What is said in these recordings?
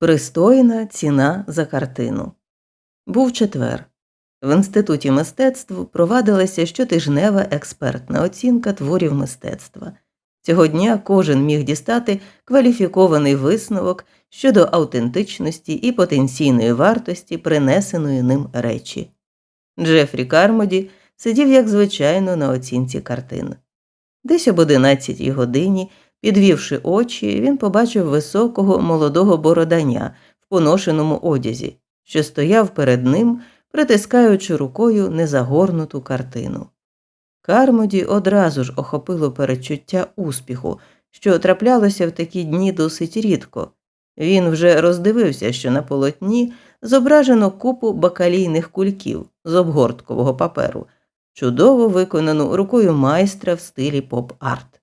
Пристойна ціна за картину. Був четвер. В Інституті мистецтв провадилася щотижнева експертна оцінка творів мистецтва. Цього дня кожен міг дістати кваліфікований висновок щодо автентичності і потенційної вартості принесеної ним речі. Джефрі Кармоді сидів, як звичайно, на оцінці картин. Десь об 11 годині Підвівши очі, він побачив високого молодого бороданя в поношеному одязі, що стояв перед ним, притискаючи рукою незагорнуту картину. Кармоді одразу ж охопило перечуття успіху, що траплялося в такі дні досить рідко. Він вже роздивився, що на полотні зображено купу бакалійних кульків з обгорткового паперу, чудово виконану рукою майстра в стилі поп-арт.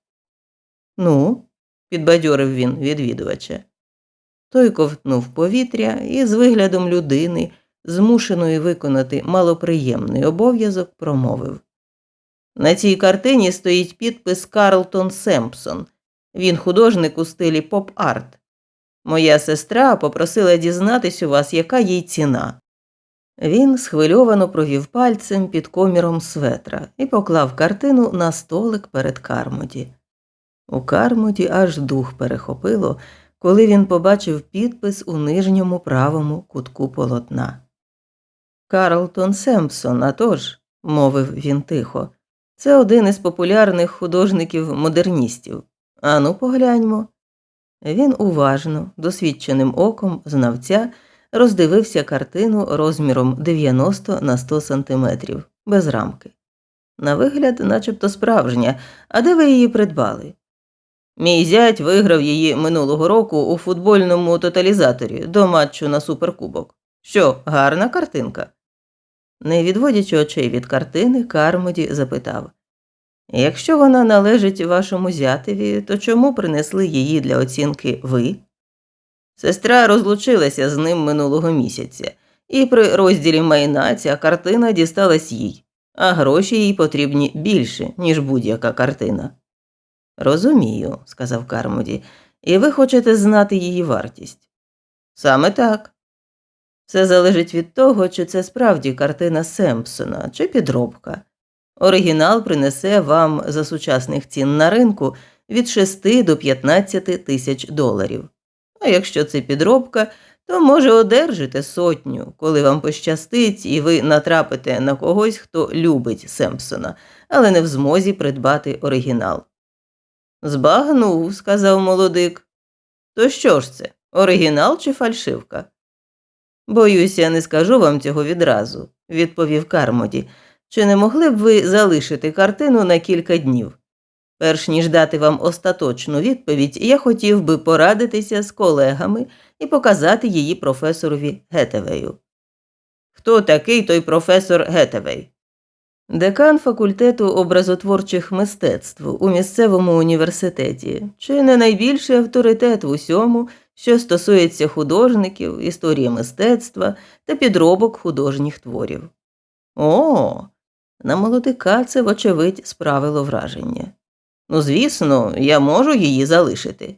Ну, підбадьорив він відвідувача. Той ковтнув повітря і з виглядом людини, змушеної виконати малоприємний обов'язок, промовив. На цій картині стоїть підпис Карлтон Семпсон. Він художник у стилі поп-арт. Моя сестра попросила дізнатись у вас, яка їй ціна. Він схвильовано провів пальцем під коміром светра і поклав картину на столик перед Кармоді. У Кармоді аж дух перехопило, коли він побачив підпис у нижньому правому кутку полотна. Карлтон Семпсон, а тож», – мовив він тихо, це один із популярних художників модерністів. Ану, погляньмо. Він уважно, досвідченим оком знавця, роздивився картину розміром 90 на 100 сантиметрів, без рамки. На вигляд, начебто справжня, а де ви її придбали? Мій зять виграв її минулого року у футбольному тоталізаторі до матчу на суперкубок. Що, гарна картинка? Не відводячи очей від картини, Кармоді запитав Якщо вона належить вашому зятеві, то чому принесли її для оцінки ви? Сестра розлучилася з ним минулого місяця, і при розділі майна ця картина дісталась їй, а гроші їй потрібні більше, ніж будь-яка картина. Розумію, сказав Кармоді, і ви хочете знати її вартість. Саме так. Все залежить від того, чи це справді картина Семпсона, чи підробка. Оригінал принесе вам за сучасних цін на ринку від 6 до 15 тисяч доларів. А якщо це підробка, то може одержите сотню, коли вам пощастить, і ви натрапите на когось, хто любить Семпсона, але не в змозі придбати оригінал. Збагнув, сказав молодик. То що ж це, оригінал чи фальшивка? Боюся, не скажу вам цього відразу, відповів Кармоді. Чи не могли б ви залишити картину на кілька днів? Перш ніж дати вам остаточну відповідь, я хотів би порадитися з колегами і показати її професорові Гетевею. Хто такий той професор Гетевей? Декан факультету образотворчих мистецтв у місцевому університеті, чи не найбільший авторитет в усьому, що стосується художників, історії мистецтва та підробок художніх творів. О, на молодика це, вочевидь, справило враження. Ну, звісно, я можу її залишити.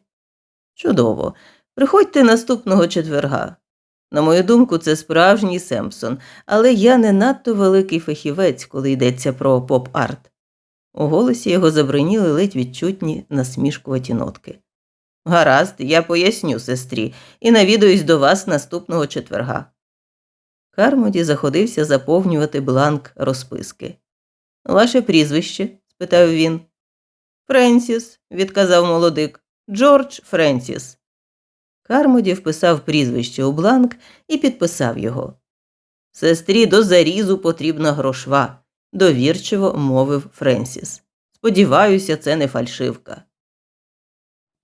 Чудово. Приходьте наступного четверга. На мою думку, це справжній Семпсон, але я не надто великий фахівець, коли йдеться про поп-арт. У голосі його забриніли ледь відчутні насмішкуваті нотки. Гаразд, я поясню сестрі, і навідуюсь до вас наступного четверга. Кармоді заходився заповнювати бланк розписки. Ваше прізвище? спитав він. Френсіс, відказав молодик. Джордж Френсіс. Кармоді вписав прізвище у бланк і підписав його. Сестрі до зарізу потрібна грошва, довірчиво мовив Френсіс. Сподіваюся, це не фальшивка.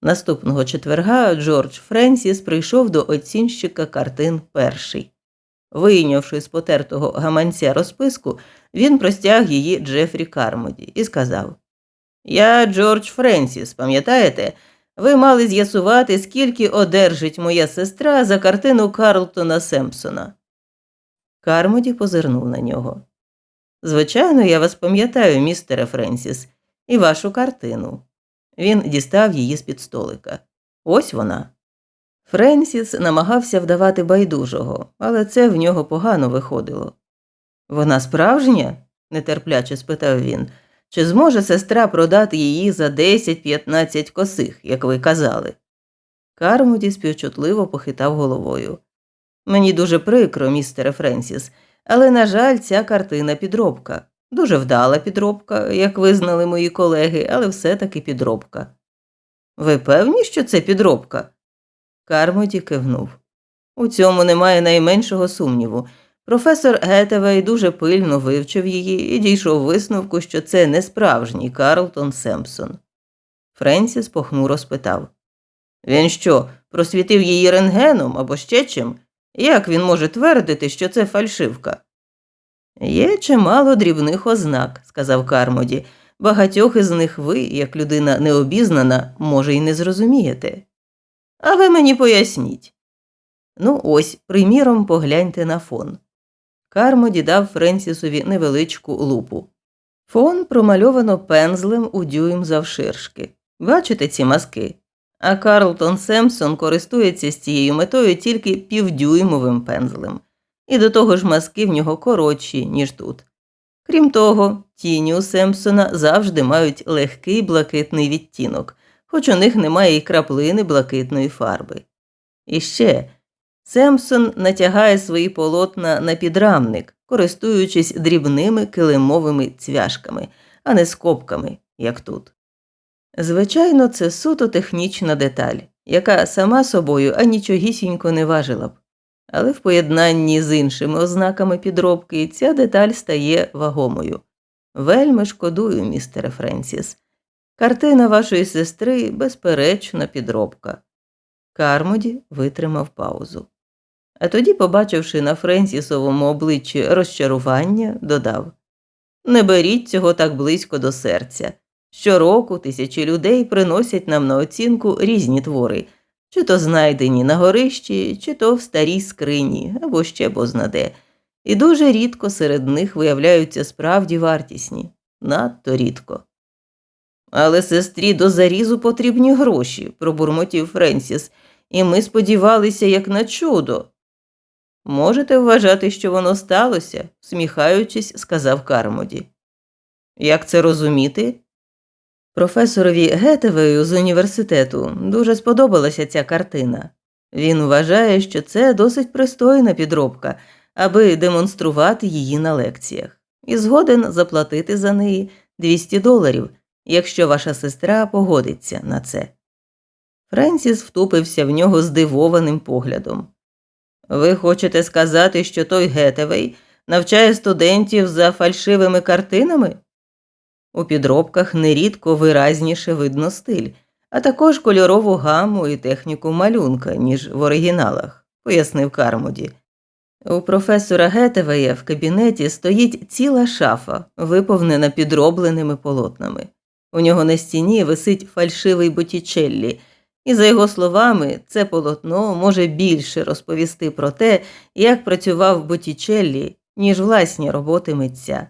Наступного четверга Джордж Френсіс прийшов до оцінщика картин перший. Вийнявши з потертого гаманця розписку, він простяг її Джефрі Кармоді і сказав Я Джордж Френсіс, пам'ятаєте? Ви мали з'ясувати, скільки одержить моя сестра за картину Карлтона Семпсона. Кармоді позирнув на нього. Звичайно, я вас пам'ятаю, містере Френсіс, і вашу картину. Він дістав її з під столика. Ось вона. Френсіс намагався вдавати байдужого, але це в нього погано виходило. Вона справжня? нетерпляче спитав він. Чи зможе сестра продати її за 10-15 косих, як ви казали? Кармоді співчутливо похитав головою. Мені дуже прикро, містере Френсіс, але, на жаль, ця картина підробка. Дуже вдала підробка, як визнали мої колеги, але все-таки підробка. Ви певні, що це підробка? Кармоді кивнув. У цьому немає найменшого сумніву. Професор Гетевей дуже пильно вивчив її і дійшов висновку, що це не справжній Карлтон Семпсон. Френсіс похмуро спитав Він що, просвітив її рентгеном або ще чим? Як він може твердити, що це фальшивка? Є чимало дрібних ознак, сказав Кармоді. Багатьох із них ви, як людина необізнана, може, й не зрозумієте. А ви мені поясніть. Ну, ось, приміром, погляньте на фон. Кармоді дав Френсісові невеличку лупу. Фон промальовано пензлем у дюйм завширшки. Бачите ці маски? А Карлтон Семсон користується з цією метою тільки півдюймовим пензлем, і до того ж маски в нього коротші, ніж тут. Крім того, тіні у Семпсона завжди мають легкий блакитний відтінок, хоч у них немає і краплини блакитної фарби. І ще Семпсон натягає свої полотна на підрамник, користуючись дрібними килимовими цвяшками, а не скобками, як тут. Звичайно, це суто технічна деталь, яка сама собою анічогісінько не важила б. Але в поєднанні з іншими ознаками підробки ця деталь стає вагомою. Вельми шкодую, містере Френсіс. Картина вашої сестри безперечна підробка. Кармоді витримав паузу. А тоді, побачивши на Френсісовому обличчі розчарування, додав Не беріть цього так близько до серця. Щороку тисячі людей приносять нам на оцінку різні твори, чи то знайдені на горищі, чи то в старій скрині, або ще бознаде. І дуже рідко серед них виявляються справді вартісні, надто рідко. Але сестрі до зарізу потрібні гроші, пробурмотів Френсіс, і ми сподівалися, як на чудо. Можете вважати, що воно сталося, сміхаючись, сказав Кармоді. Як це розуміти? Професорові Гетевею з університету дуже сподобалася ця картина. Він вважає, що це досить пристойна підробка, аби демонструвати її на лекціях, і згоден заплатити за неї 200 доларів, якщо ваша сестра погодиться на це. Френсіс втупився в нього здивованим поглядом. Ви хочете сказати, що той Гетевей навчає студентів за фальшивими картинами? У підробках нерідко виразніше видно стиль, а також кольорову гаму і техніку малюнка, ніж в оригіналах, пояснив Кармоді. У професора Гетевея в кабінеті стоїть ціла шафа, виповнена підробленими полотнами. У нього на стіні висить фальшивий Боттічеллі, і, за його словами, це полотно може більше розповісти про те, як працював Боттічеллі, ніж власні роботи митця.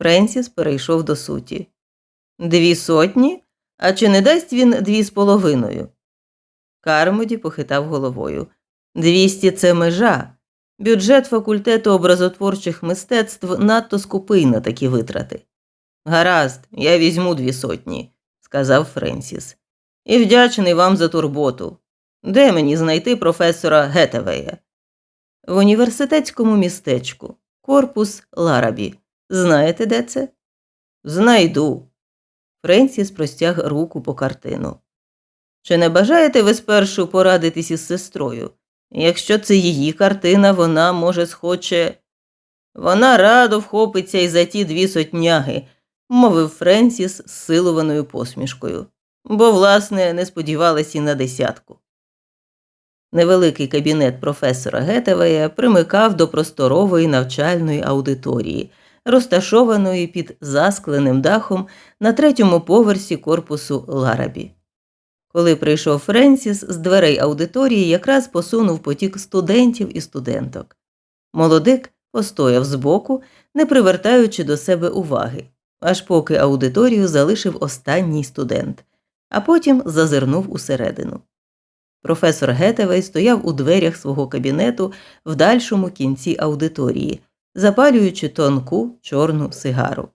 Френсіс перейшов до суті. Дві сотні? А чи не дасть він дві з половиною? Кармоді похитав головою. Двісті це межа. Бюджет факультету образотворчих мистецтв надто скупий на такі витрати. Гаразд, я візьму дві сотні, сказав Френсіс. І вдячний вам за турботу. Де мені знайти професора Гетевея? В університетському містечку, корпус Ларабі. Знаєте, де це? Знайду. Френсіс простяг руку по картину. Чи не бажаєте ви спершу порадитись із сестрою? Якщо це її картина, вона, може, схоче. Вона радо вхопиться і за ті дві сотняги, мовив Френсіс з силованою посмішкою, бо, власне, не сподівалась і на десятку. Невеликий кабінет професора Гетевея примикав до просторової навчальної аудиторії розташованої під заскленим дахом на третьому поверсі корпусу Ларабі. Коли прийшов Френсіс, з дверей аудиторії якраз посунув потік студентів і студенток. Молодик постояв збоку, не привертаючи до себе уваги, аж поки аудиторію залишив останній студент, а потім зазирнув усередину. Професор Гетевей стояв у дверях свого кабінету в дальшому кінці аудиторії, запалюючи тонку чорну сигару.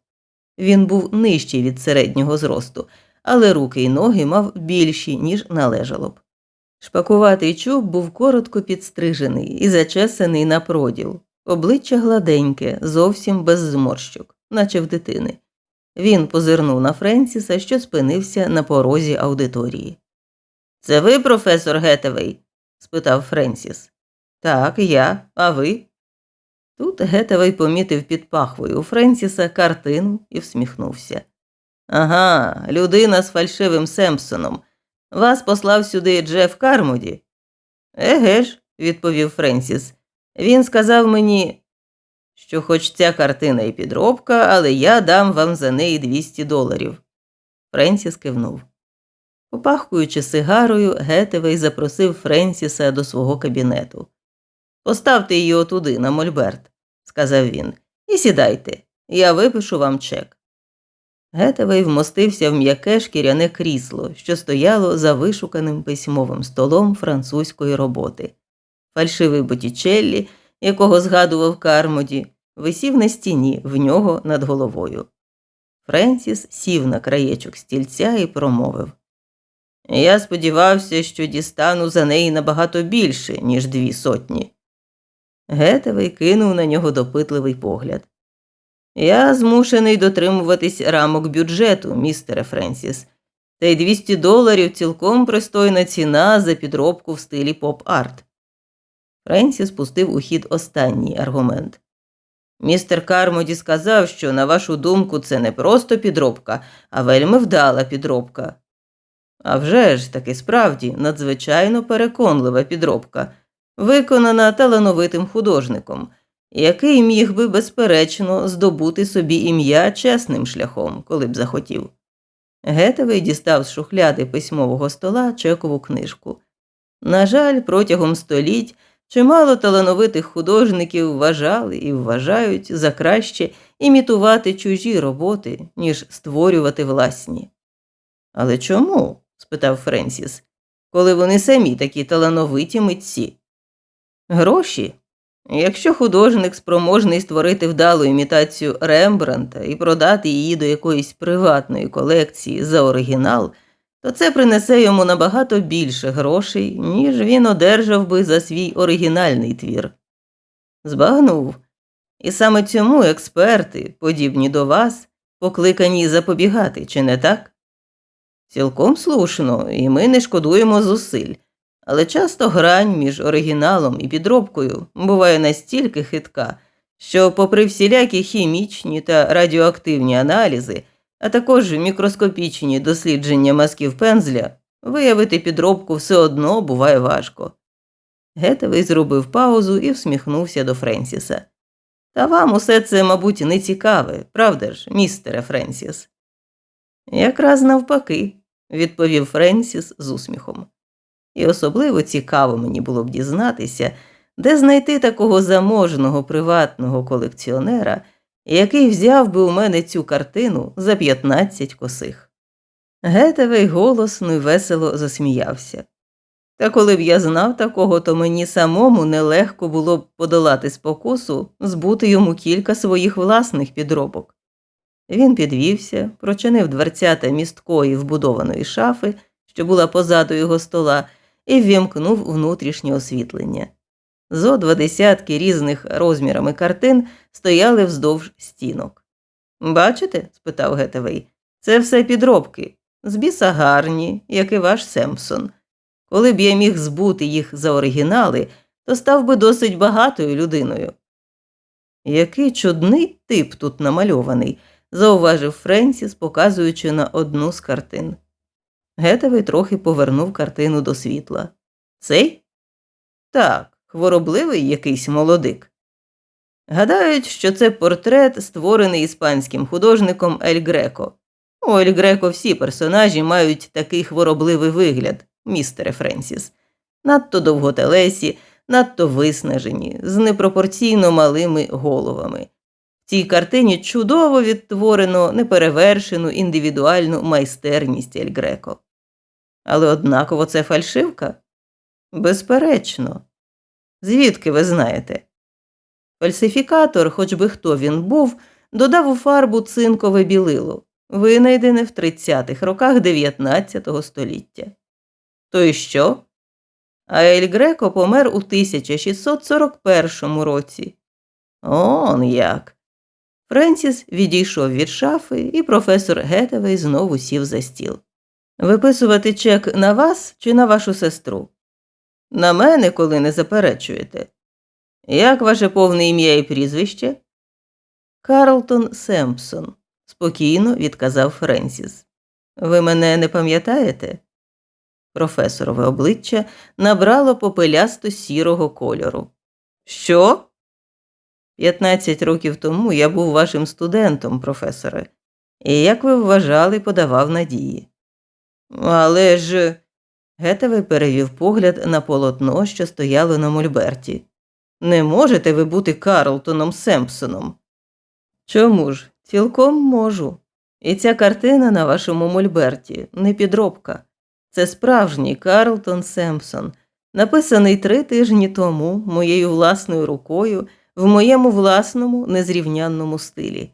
Він був нижчий від середнього зросту, але руки й ноги мав більші, ніж належало б. Шпакуватий чуб був коротко підстрижений і зачесаний на проділ, обличчя гладеньке, зовсім без зморщок, наче в дитини. Він позирнув на Френсіса, що спинився на порозі аудиторії. Це ви, професор Гетевей? спитав Френсіс. Так, я, а ви? Тут Гетевей помітив під пахвою у Френсіса картину і всміхнувся. Ага, людина з фальшивим Семпсоном. Вас послав сюди Джеф Кармоді. Еге ж, відповів Френсіс. Він сказав мені, що хоч ця картина і підробка, але я дам вам за неї 200 доларів. Френсіс кивнув. Попахкуючи сигарою, Гетевей запросив Френсіса до свого кабінету. Поставте її отуди, на мольберт, сказав він, і сідайте, я випишу вам чек. Гетевей вмостився в м'яке шкіряне крісло, що стояло за вишуканим письмовим столом французької роботи. Фальшивий Боттічеллі, якого згадував Кармоді, висів на стіні в нього над головою. Френсіс сів на краєчок стільця і промовив Я сподівався, що дістану за неї набагато більше, ніж дві сотні. Гетевий кинув на нього допитливий погляд. Я змушений дотримуватись рамок бюджету, містере Френсіс, та й 200 доларів цілком пристойна ціна за підробку в стилі поп-арт. Френсіс пустив у хід останній аргумент. Містер Кармоді сказав, що, на вашу думку, це не просто підробка, а вельми вдала підробка. А вже ж таки справді надзвичайно переконлива підробка, виконана талановитим художником, який міг би, безперечно, здобути собі ім'я чесним шляхом, коли б захотів. Гетевий дістав з шухляди письмового стола чекову книжку. На жаль, протягом століть чимало талановитих художників вважали і вважають за краще імітувати чужі роботи, ніж створювати власні. Але чому? спитав Френсіс, коли вони самі такі талановиті митці? Гроші. Якщо художник спроможний створити вдалу імітацію Рембранта і продати її до якоїсь приватної колекції за оригінал, то це принесе йому набагато більше грошей, ніж він одержав би за свій оригінальний твір. Збагнув. І саме цьому експерти, подібні до вас, покликані запобігати, чи не так? Цілком слушно, і ми не шкодуємо зусиль. Але часто грань між оригіналом і підробкою буває настільки хитка, що, попри всілякі хімічні та радіоактивні аналізи, а також мікроскопічні дослідження мазків пензля, виявити підробку все одно буває важко. Гетевий зробив паузу і всміхнувся до Френсіса. Та вам усе це, мабуть, не цікаве, правда ж, містере Френсіс? Якраз навпаки, відповів Френсіс з усміхом. І особливо цікаво мені було б дізнатися, де знайти такого заможного приватного колекціонера, який взяв би у мене цю картину за 15 косих. Гетевий голосно й весело засміявся. Та коли б я знав такого, то мені самому нелегко було б подолати спокусу, збути йому кілька своїх власних підробок. Він підвівся, прочинив дверцята місткої вбудованої шафи, що була позаду його стола, і ввімкнув внутрішнє освітлення. Зо два десятки різних розмірами картин стояли вздовж стінок. Бачите? спитав Гетевей, це все підробки, з біса гарні, як і ваш Семпсон. Коли б я міг збути їх за оригінали, то став би досить багатою людиною. Який чудний тип тут намальований, зауважив Френсіс, показуючи на одну з картин. Гетевий трохи повернув картину до світла. Цей? Так, хворобливий якийсь молодик. Гадають, що це портрет, створений іспанським художником Ель Греко. У Ель Греко всі персонажі мають такий хворобливий вигляд, містере Френсіс, надто довготелесі, надто виснажені, з непропорційно малими головами. В цій картині чудово відтворено неперевершену індивідуальну майстерність Ель Греко. Але однаково це фальшивка. Безперечно. Звідки ви знаєте? Фальсифікатор, хоч би хто він був, додав у фарбу цинкове білило, винайдене в 30-х роках 19 століття. То й що? А Ель Греко помер у 1641 році. Он як. Френсіс відійшов від шафи, і професор Гетевей знову сів за стіл. Виписувати чек на вас чи на вашу сестру? На мене, коли не заперечуєте. Як ваше повне ім'я і прізвище? Карлтон Семпсон, спокійно відказав Френсіс. Ви мене не пам'ятаєте? Професорове обличчя набрало попелясто сірого кольору. Що? 15 років тому я був вашим студентом, професоре, і, як ви вважали, подавав надії. Але ж. Гетевий перевів погляд на полотно, що стояло на мольберті. Не можете ви бути Карлтоном Семпсоном? Чому ж? Цілком можу. І ця картина на вашому мольберті не підробка. Це справжній Карлтон Семпсон, написаний три тижні тому моєю власною рукою в моєму власному незрівнянному стилі.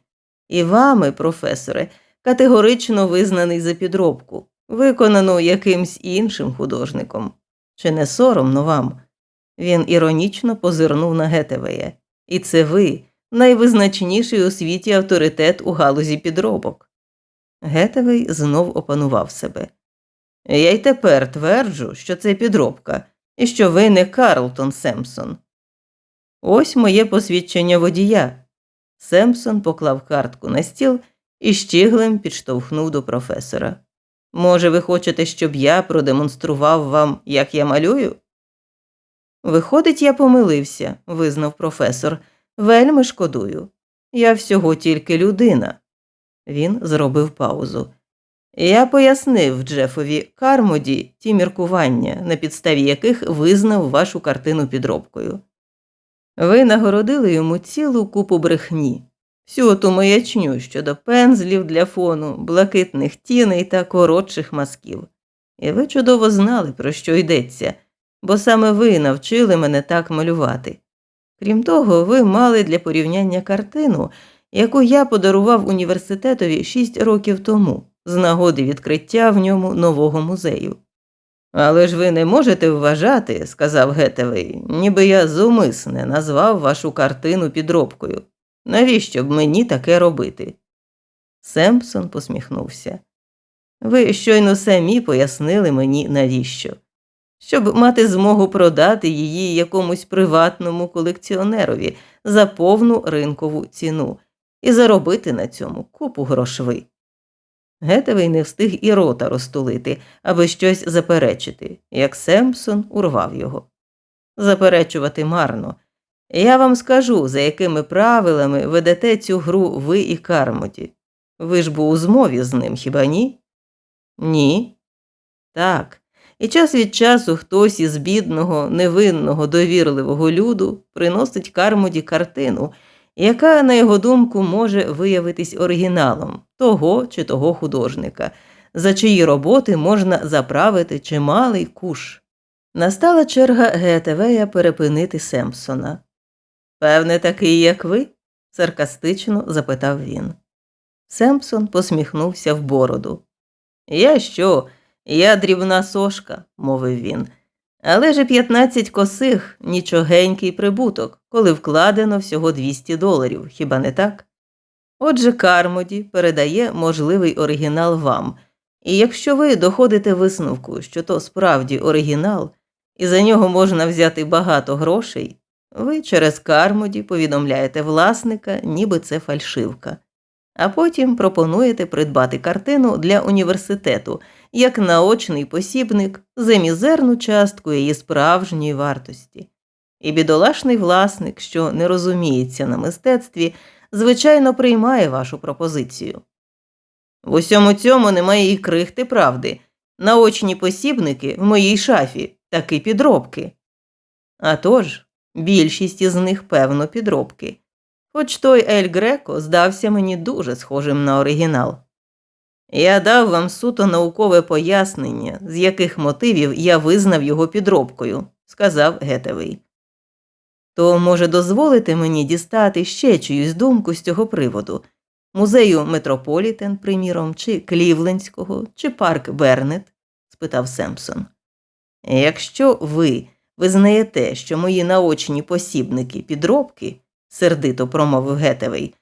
І вами, професоре, категорично визнаний за підробку, виконану якимсь іншим художником. Чи не соромно вам? Він іронічно позирнув на Гетевея. І це ви, найвизначніший у світі авторитет у галузі підробок. Гетевей знов опанував себе. Я й тепер тверджу, що це підробка, і що ви не Карлтон Семпсон. Ось моє посвідчення водія. Семпсон поклав картку на стіл і щиглем підштовхнув до професора. Може, ви хочете, щоб я продемонстрував вам, як я малюю? Виходить, я помилився, визнав професор. Вельми шкодую. Я всього тільки людина. Він зробив паузу. Я пояснив Джефові Кармоді ті міркування, на підставі яких визнав вашу картину підробкою. Ви нагородили йому цілу купу брехні, всю ту маячню щодо пензлів для фону, блакитних тіней та коротших мазків. І ви чудово знали, про що йдеться, бо саме ви навчили мене так малювати. Крім того, ви мали для порівняння картину, яку я подарував університетові шість років тому, з нагоди відкриття в ньому нового музею. Але ж ви не можете вважати, сказав Гетевей, ніби я зумисне назвав вашу картину підробкою. Навіщо б мені таке робити? Семпсон посміхнувся. Ви щойно самі пояснили мені, навіщо, щоб мати змогу продати її якомусь приватному колекціонерові за повну ринкову ціну і заробити на цьому купу грошви. Гетевий не встиг і рота розтулити, аби щось заперечити, як Семпсон урвав його. Заперечувати марно. Я вам скажу, за якими правилами ведете цю гру ви і Кармоті. Ви ж був у змові з ним, хіба ні? Ні. Так. І час від часу хтось із бідного, невинного, довірливого люду приносить Кармоді картину, яка, на його думку, може виявитись оригіналом того чи того художника, за чиї роботи можна заправити чималий куш. Настала черга Гетевея перепинити Семпсона. Певне, такий, як ви? саркастично запитав він. Семпсон посміхнувся в бороду. Я що? Я дрібна сошка, мовив він. Але ж 15 косих нічогенький прибуток, коли вкладено всього 200 доларів, хіба не так? Отже, Кармоді передає можливий оригінал вам, і якщо ви доходите висновку, що то справді оригінал, і за нього можна взяти багато грошей, ви через Кармоді повідомляєте власника, ніби це фальшивка, а потім пропонуєте придбати картину для університету як наочний посібник за мізерну частку її справжньої вартості. І бідолашний власник, що не розуміється на мистецтві, звичайно, приймає вашу пропозицію. В усьому цьому немає і крихти правди. Наочні посібники в моїй шафі таки підробки. А тож, більшість із них, певно, підробки. Хоч той Ель Греко здався мені дуже схожим на оригінал. Я дав вам суто наукове пояснення, з яких мотивів я визнав його підробкою, сказав Гетевий. То, може, дозволите мені дістати ще чиюсь думку з цього приводу музею Метрополітен, приміром, чи Клівлендського, чи парк Бернет? спитав Семпсон. Якщо ви визнаєте, що мої наочні посібники підробки, сердито промовив Гетевий,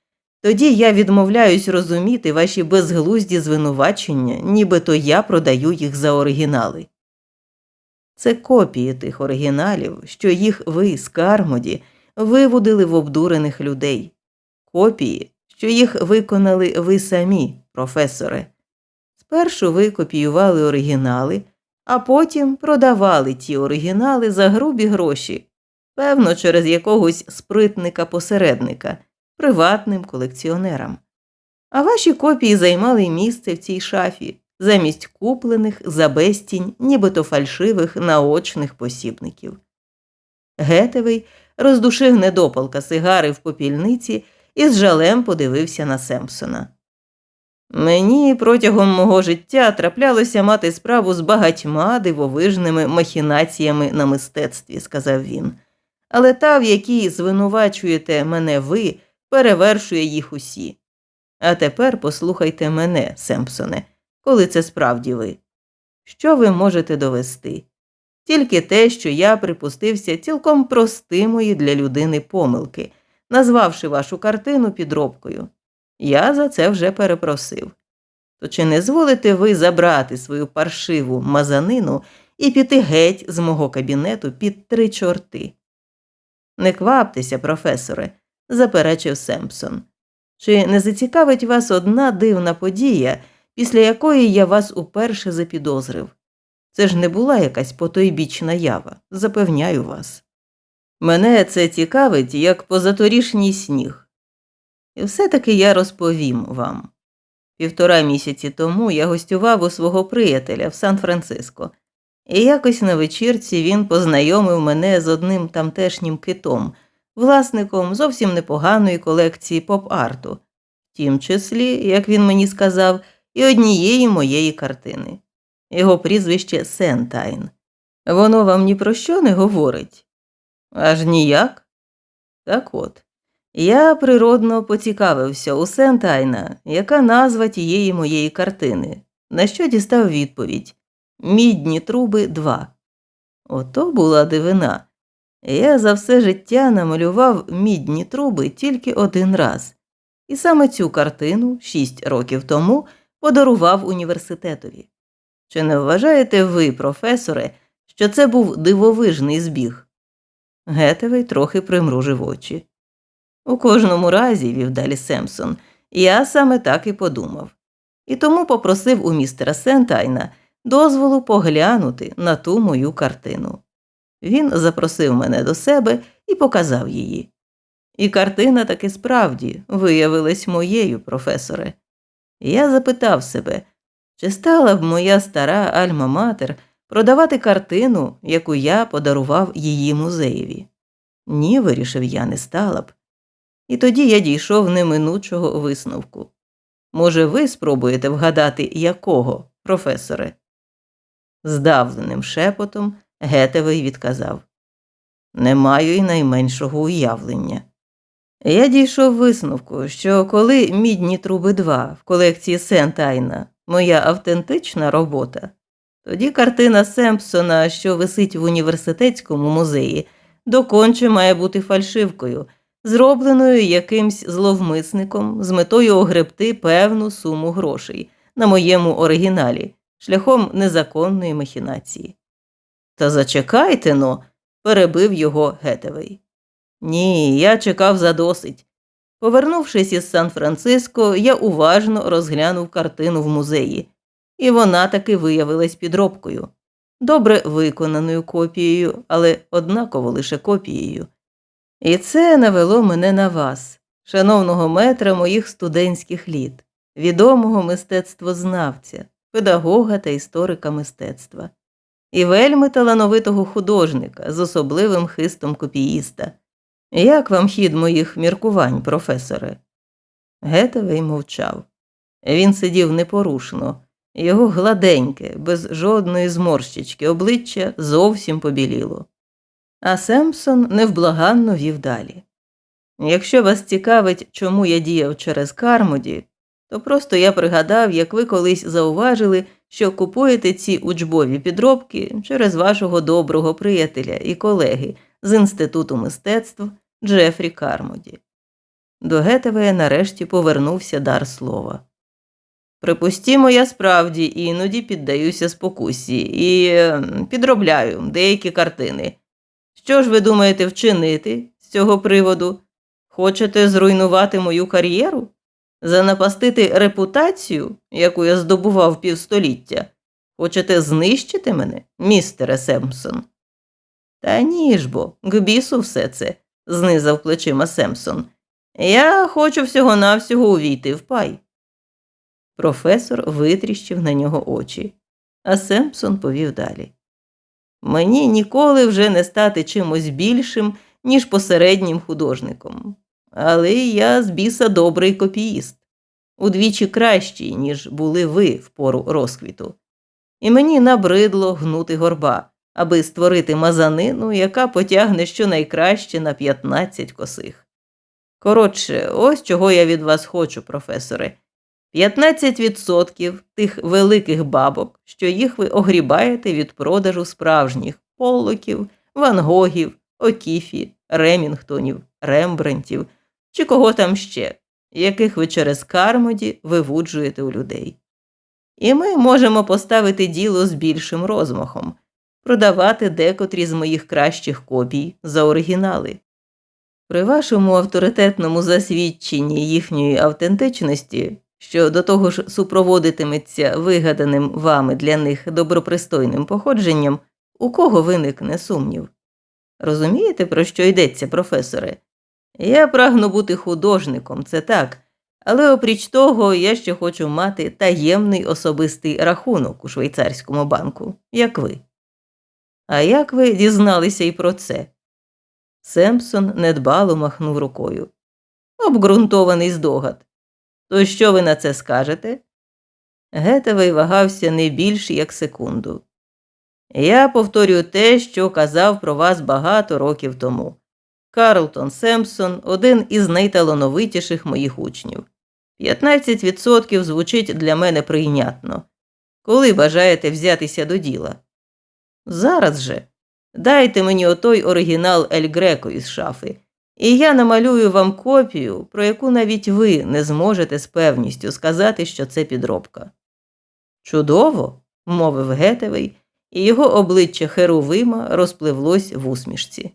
тоді я відмовляюсь розуміти ваші безглузді звинувачення, нібито я продаю їх за оригінали. Це копії тих оригіналів, що їх ви, Скармоді, виводили в обдурених людей, копії, що їх виконали ви самі, професоре. Спершу ви копіювали оригінали, а потім продавали ті оригінали за грубі гроші, певно, через якогось спритника-посередника, приватним колекціонерам. А ваші копії займали місце в цій шафі замість куплених за безцінь, нібито фальшивих наочних посібників. Гетевий роздушив недопалка сигари в попільниці і з жалем подивився на Семпсона. Мені протягом мого життя траплялося мати справу з багатьма дивовижними махінаціями на мистецтві, сказав він. Але та, в якій звинувачуєте мене ви, перевершує їх усі. А тепер послухайте мене, Семпсоне, коли це справді ви. Що ви можете довести? Тільки те, що я припустився цілком простимої для людини помилки, назвавши вашу картину підробкою. Я за це вже перепросив. То чи не зволите ви забрати свою паршиву мазанину і піти геть з мого кабінету під три чорти? Не кваптеся, професоре, заперечив Семпсон. Чи не зацікавить вас одна дивна подія, після якої я вас уперше запідозрив? Це ж не була якась потойбічна ява, запевняю вас. Мене це цікавить, як позаторішній сніг. І все-таки я розповім вам. Півтора місяці тому я гостював у свого приятеля в Сан-Франциско, і якось на вечірці він познайомив мене з одним тамтешнім китом, власником зовсім непоганої колекції поп-арту, в тім числі, як він мені сказав, і однієї моєї картини. Його прізвище Сентайн. Воно вам ні про що не говорить? Аж ніяк? Так от. Я природно поцікавився у Сентайна, яка назва тієї моєї картини, на що дістав відповідь Мідні труби 2. Ото була дивина. Я за все життя намалював мідні труби тільки один раз, і саме цю картину шість років тому подарував університетові. Чи не вважаєте ви, професоре, що це був дивовижний збіг? Гетевий трохи примружив очі. У кожному разі, вів далі Семсон, я саме так і подумав, і тому попросив у містера Сентайна дозволу поглянути на ту мою картину. Він запросив мене до себе і показав її. І картина таки справді виявилась моєю, професоре. Я запитав себе, чи стала б моя стара Альма-Матер продавати картину, яку я подарував її музеєві? Ні, вирішив я, не стала б. І тоді я дійшов неминучого висновку. Може, ви спробуєте вгадати, якого, професоре? Здавленим шепотом Гетевий відказав Не маю й найменшого уявлення. Я дійшов висновку, що коли мідні труби 2 в колекції Сент-Айна моя автентична робота, тоді картина Семпсона, що висить в університетському музеї, доконче має бути фальшивкою, зробленою якимсь зловмисником з метою огребти певну суму грошей на моєму оригіналі шляхом незаконної махінації. Та зачекайте но, перебив його Гетевий. Ні, я чекав задосить. Повернувшись із Сан-Франциско, я уважно розглянув картину в музеї, і вона таки виявилась підробкою, добре виконаною копією, але однаково лише копією. І це навело мене на вас, шановного метра моїх студентських літ, відомого мистецтвознавця, педагога та історика мистецтва, і вельми талановитого художника з особливим хистом копіїста. Як вам хід моїх міркувань, професоре? Гетевий мовчав. Він сидів непорушно, його гладеньке, без жодної зморщички, обличчя зовсім побіліло. А Семпсон невблаганно вів далі. Якщо вас цікавить, чому я діяв через Кармоді, то просто я пригадав, як ви колись зауважили, що купуєте ці учбові підробки через вашого доброго приятеля і колеги з Інституту мистецтв Джефрі Кармоді. До Гетевея нарешті повернувся дар слова. Припустімо, я справді іноді піддаюся спокусі і е, підробляю деякі картини. Що ж ви думаєте вчинити з цього приводу? Хочете зруйнувати мою кар'єру? Занапастити репутацію, яку я здобував півстоліття? Хочете знищити мене, містере Семпсон? Та ні ж бо, к бісу все це, знизав плечима Семпсон. Я хочу всього-навсього увійти в пай. Професор витріщив на нього очі, а Семпсон повів далі. Мені ніколи вже не стати чимось більшим, ніж посереднім художником. Але я з біса добрий копіїст, удвічі кращий, ніж були ви в пору розквіту. І мені набридло гнути горба, аби створити мазанину, яка потягне щонайкраще на 15 косих. Коротше, ось чого я від вас хочу, професоре. 15% тих великих бабок, що їх ви огрібаєте від продажу справжніх поллоків, вангогів, окіфі, ремінгтонів, рембрантів чи кого там ще, яких ви через кармоді вивуджуєте у людей. І ми можемо поставити діло з більшим розмахом, продавати декотрі з моїх кращих копій за оригінали. При вашому авторитетному засвідченні їхньої автентичності, що до того ж супроводитиметься вигаданим вами для них добропристойним походженням, у кого виникне сумнів. Розумієте, про що йдеться, професоре? Я прагну бути художником, це так, але опріч того, я ще хочу мати таємний особистий рахунок у швейцарському банку, як ви. А як ви дізналися і про це? Семпсон недбало махнув рукою. Обґрунтований здогад. То що ви на це скажете? Гетевий вагався не більш як секунду. Я повторюю те, що казав про вас багато років тому. Карлтон Семпсон один із найталановитіших моїх учнів. 15% звучить для мене прийнятно. Коли бажаєте взятися до діла? Зараз же. Дайте мені отой оригінал Ель Греко із шафи, і я намалюю вам копію, про яку навіть ви не зможете з певністю сказати, що це підробка. Чудово, мовив Гетевий, і його обличчя Херувима розпливлось в усмішці.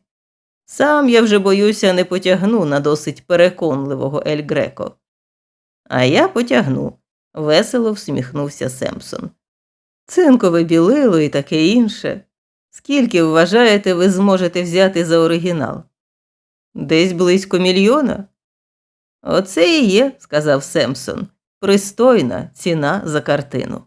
Сам я вже боюся не потягну на досить переконливого Ель Греко. А я потягну, весело всміхнувся Семпсон. Цинкове білило і таке інше. Скільки вважаєте, ви зможете взяти за оригінал? Десь близько мільйона? Оце і є, сказав Семпсон, пристойна ціна за картину.